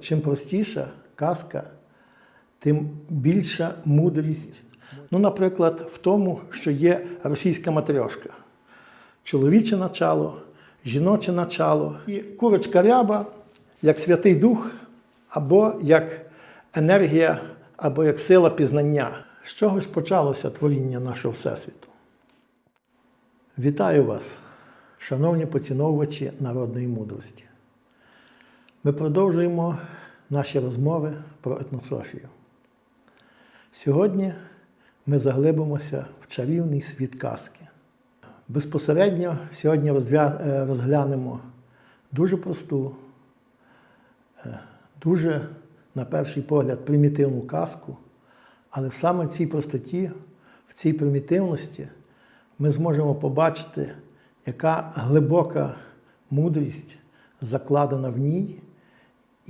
Чим простіша казка, тим більша мудрість. Ну, наприклад, в тому, що є російська матрьошка. Чоловіче начало, жіноче начало і курочка ряба як Святий Дух, або як енергія, або як сила пізнання. З чого ж почалося творіння нашого Всесвіту? Вітаю вас, шановні поціновувачі народної мудрості. Ми продовжуємо наші розмови про етнософію. Сьогодні ми заглибимося в чарівний світ казки. Безпосередньо сьогодні е, розглянемо дуже просту, е, дуже, на перший погляд, примітивну казку, але в саме цій простоті, в цій примітивності ми зможемо побачити, яка глибока мудрість закладена в ній,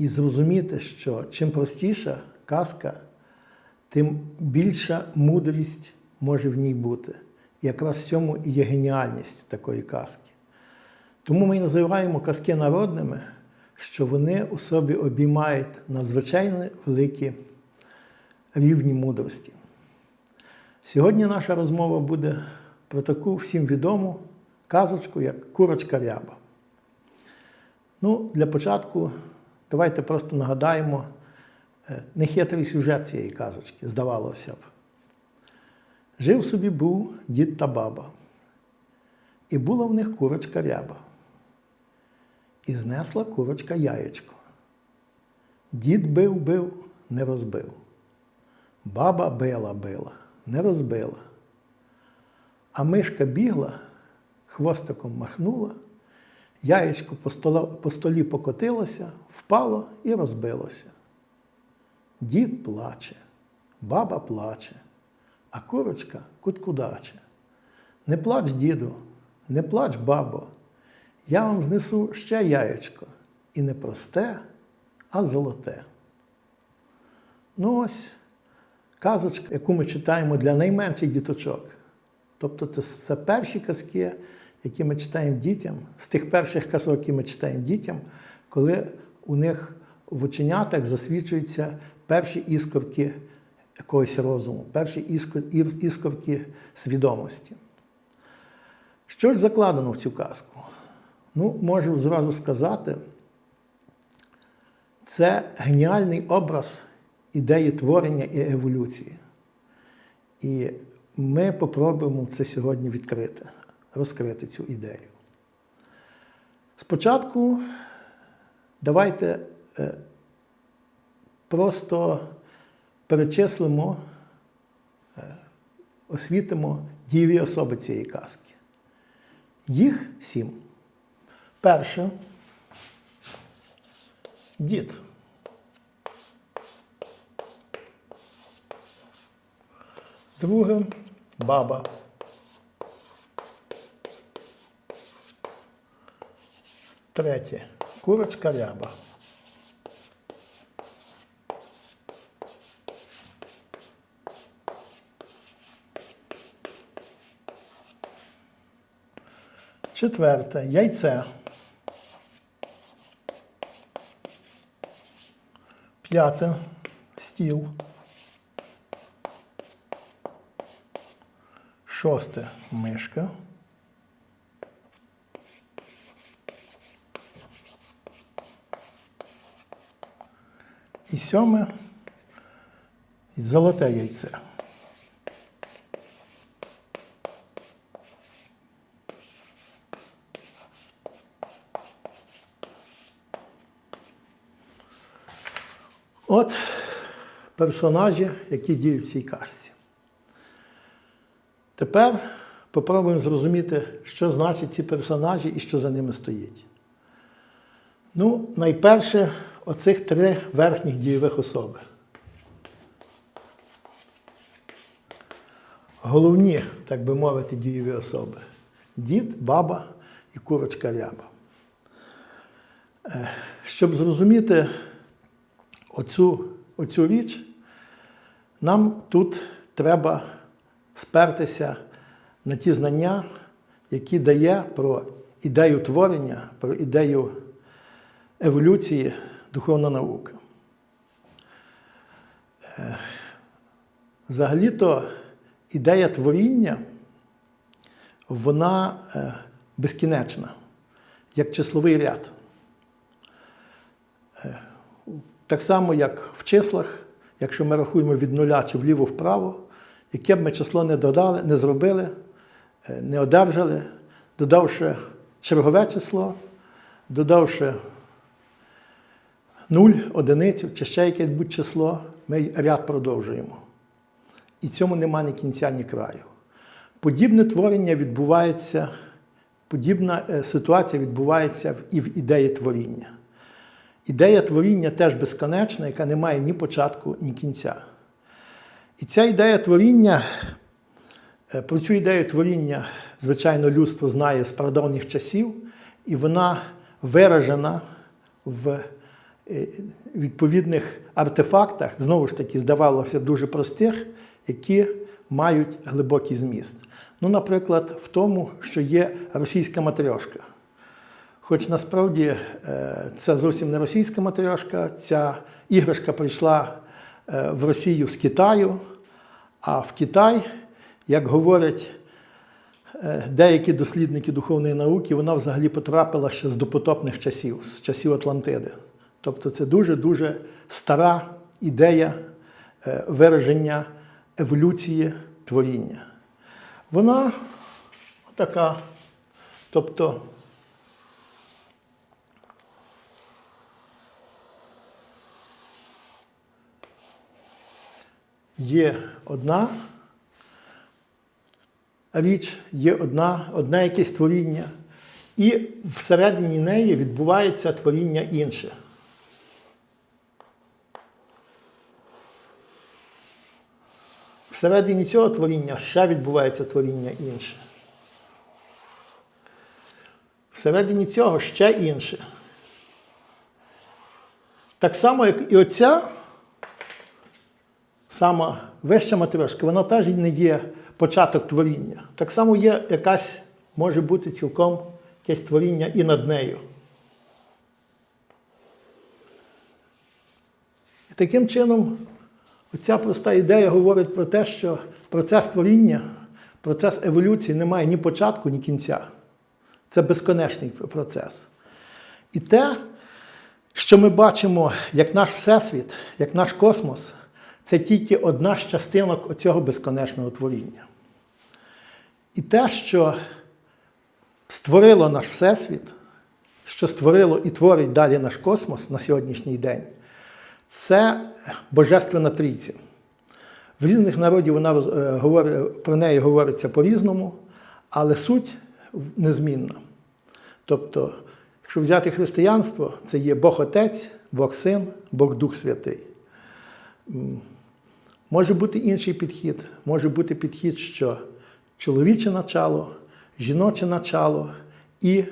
і зрозуміти, що чим простіша казка, тим більша мудрість може в ній бути. Якраз в цьому і є геніальність такої казки. Тому ми і називаємо казки народними, що вони у собі обіймають надзвичайно великі рівні мудрості. Сьогодні наша розмова буде про таку всім відому казочку, як курочка ряба. Ну, для початку давайте просто нагадаємо е, нехитрий сюжет цієї казочки, здавалося б. Жив собі був дід та баба, і була в них курочка ряба. І знесла курочка яєчко. Дід бив, бив, не розбив. Баба била, била, не розбила. А мишка бігла, хвостиком махнула, яєчко по, стола, по столі покотилося, впало і розбилося. Дід плаче, баба плаче, а курочка куткудаче. Не плач, діду, не плач, бабо, я вам знесу ще яєчко, і не просте, а золоте. Ну ось казочка, яку ми читаємо для найменших діточок. Тобто це, це перші казки, які ми читаємо дітям, з тих перших казок, які ми читаємо дітям, коли у них в оченятах засвічуються перші іскорки якогось розуму, перші іскорки свідомості. Що ж закладено в цю казку? Ну, можу зразу сказати, це геніальний образ ідеї творення і еволюції. І ми попробуємо це сьогодні відкрити, розкрити цю ідею. Спочатку давайте е, просто перечислимо, е, освітимо дієві особи цієї казки. Їх сім. Перше дід. Друге баба. Третє курочка ряба. Четверте яйце. П'яте стіл. Шосте мишка. І сьоме золоте яйце. От персонажі, які діють в цій казці. Тепер попробуємо зрозуміти, що значать ці персонажі і що за ними стоїть. Ну, найперше, оцих три верхніх дієвих особи. Головні, так би мовити, дієві особи. Дід, баба і курочка ряба. Е, Щоб зрозуміти оцю, оцю річ, нам тут треба спертися на ті знання, які дає про ідею творення, про ідею еволюції духовна наука. Е, Взагалі-то ідея творіння, вона е, безкінечна, як числовий ряд. Е, Так само, як в числах, якщо ми рахуємо від нуля чи вліво-вправо, яке б ми число не додали, не зробили, не одержали, додавши чергове число, додавши нуль, одиницю чи ще якесь будь число, ми ряд продовжуємо. І цьому нема ні кінця, ні краю. Подібне творення відбувається, подібна е, ситуація відбувається і в ідеї творіння. Ідея творіння теж безконечна, яка не має ні початку, ні кінця. І ця ідея творіння, е, про цю ідею творіння, звичайно, людство знає з прадавніх часів, і вона виражена в відповідних артефактах, знову ж таки, здавалося дуже простих, які мають глибокий зміст. Ну, наприклад, в тому, що є російська матрьошка. Хоч насправді е, це зовсім не російська матрьошка, ця іграшка прийшла е, в Росію з Китаю, а в Китай, як говорять е, деякі дослідники духовної науки, вона взагалі потрапила ще з допотопних часів, з часів Атлантиди. Тобто це дуже-дуже стара ідея е, вираження еволюції творіння. Вона така, тобто. Є одна річ, є одна, одне якесь творіння, і всередині неї відбувається творіння інше. Всередині цього творіння ще відбувається творіння інше. Всередині цього ще інше. Так само, як і оця сама вища матрьошка, вона теж не є початок творіння. Так само є якась, може бути цілком якесь творіння і над нею. І таким чином, оця проста ідея говорить про те, що процес творіння, процес еволюції не має ні початку, ні кінця. Це безконечний процес. І те, що ми бачимо як наш Всесвіт, як наш космос, це тільки одна з частинок оцього безконечного творіння. І те, що створило наш Всесвіт, що створило і творить далі наш космос на сьогоднішній день, це Божественна Трійця. В різних народів вона е, про неї говориться по-різному, але суть незмінна. Тобто, якщо взяти християнство, це є Бог Отець, Бог Син, Бог Дух Святий. Може бути інший підхід, може бути підхід, що чоловіче начало, жіноче начало і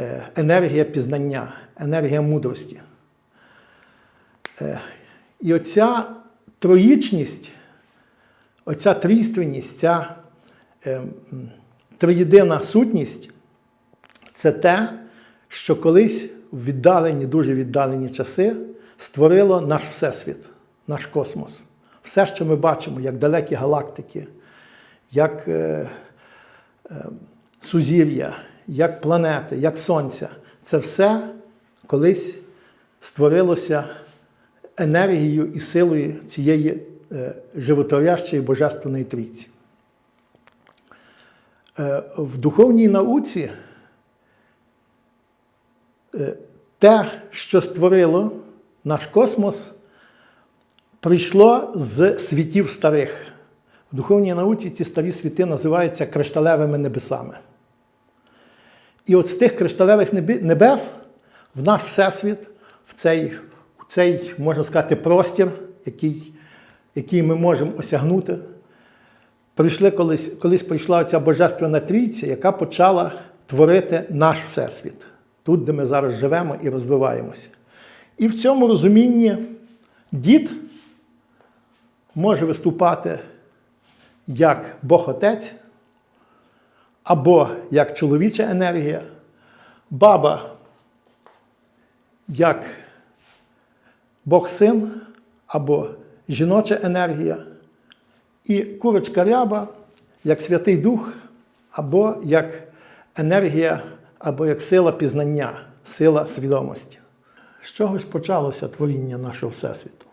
е, енергія пізнання, енергія мудрості. Е, І оця троїчність, оця трійственність, ця е, триєдина сутність це те, що колись в віддалені, дуже віддалені часи створило наш Всесвіт, наш космос. Все, що ми бачимо, як далекі галактики, як е, е, сузір'я, як планети, як сонця, це все колись створилося енергією і силою цієї е, животворящої божественної трійці. Е, В духовній науці е, те, що створило наш космос, прийшло з світів старих. В духовній науці ці старі світи називаються кришталевими небесами. І от з тих кришталевих небес в наш Всесвіт, в цей, цей можна сказати, простір, який, який ми можемо осягнути, прийшли колись, колись прийшла ця Божественна Трійця, яка почала творити наш Всесвіт, тут, де ми зараз живемо і розвиваємося. І в цьому розумінні дід може виступати як Бог Отець, або як чоловіча енергія, баба як Бог Син, або жіноча енергія, і курочка ряба як Святий Дух, або як енергія, або як сила пізнання, сила свідомості. З чого ж почалося творіння нашого Всесвіту?